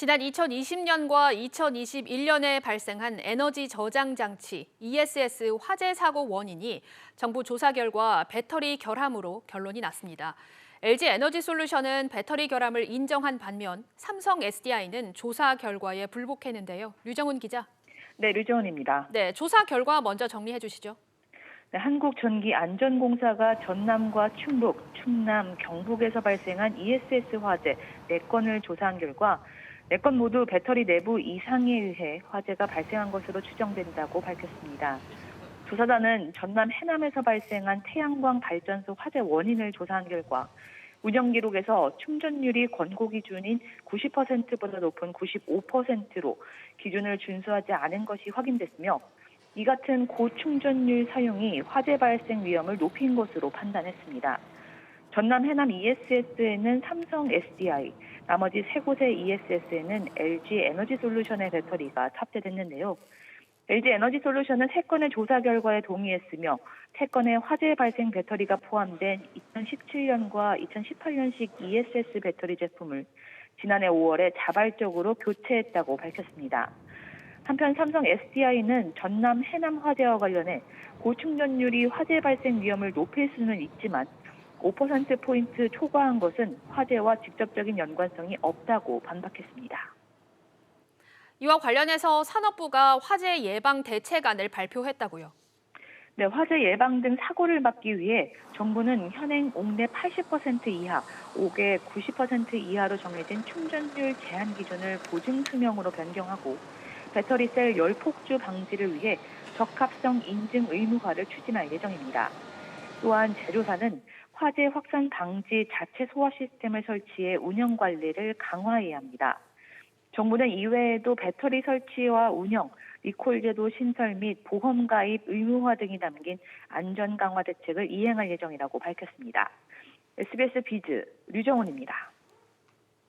지난 2020년과 2021년에 발생한 에너지 저장 장치 ESS 화재 사고 원인이 정부 조사 결과 배터리 결함으로 결론이 났습니다. LG 에너지 솔루션은 배터리 결함을 인정한 반면 삼성 SDI는 조사 결과에 불복했는데요. 류정훈 기자. 네, 류지원입니다. 네, 조사 결과 먼저 정리해 주시죠. 네, 한국전기안전공사가 전남과 충북, 충남, 경북에서 발생한 ESS 화재 4건을 조사한 결과 4건 모두 배터리 내부 이상에 의해 화재가 발생한 것으로 추정된다고 밝혔습니다. 조사단은 전남 해남에서 발생한 태양광 발전소 화재 원인을 조사한 결과 운영 기록에서 충전율이 권고 기준인 90%보다 높은 95%로 기준을 준수하지 않은 것이 확인됐으며 이 같은 고충전율 사용이 화재 발생 위험을 높인 것으로 판단했습니다. 전남 해남 ESS에는 삼성 SDI, 나머지 세 곳의 ESS에는 LG 에너지 솔루션의 배터리가 탑재됐는데요. LG 에너지 솔루션은 세 건의 조사 결과에 동의했으며 세 건의 화재 발생 배터리가 포함된 2017년과 2018년식 ESS 배터리 제품을 지난해 5월에 자발적으로 교체했다고 밝혔습니다. 한편 삼성 SDI는 전남 해남 화재와 관련해 고충전율이 화재 발생 위험을 높일 수는 있지만 5%포인트 초과한 것은 화재와 직접적인 연관성이 없다고 반박했습니다. 이와 관련해서 산업부가 화재 예방 대책안을 발표했다고요. 네, 화재 예방 등 사고를 막기 위해 정부는 현행 옥내 80% 이하, 옥외 90% 이하로 정해진 충전율 제한 기준을 보증 수명으로 변경하고 배터리 셀 열폭주 방지를 위해 적합성 인증 의무화를 추진할 예정입니다. 또한 제조사는 화재 확산 방지 자체 소화 시스템을 설치해 운영 관리를 강화해야 합니다. 정부는 이외에도 배터리 설치와 운영, 리콜 제도 신설 및 보험 가입 의무화 등이 담긴 안전 강화 대책을 이행할 예정이라고 밝혔습니다. SBS 비즈 류정훈입니다.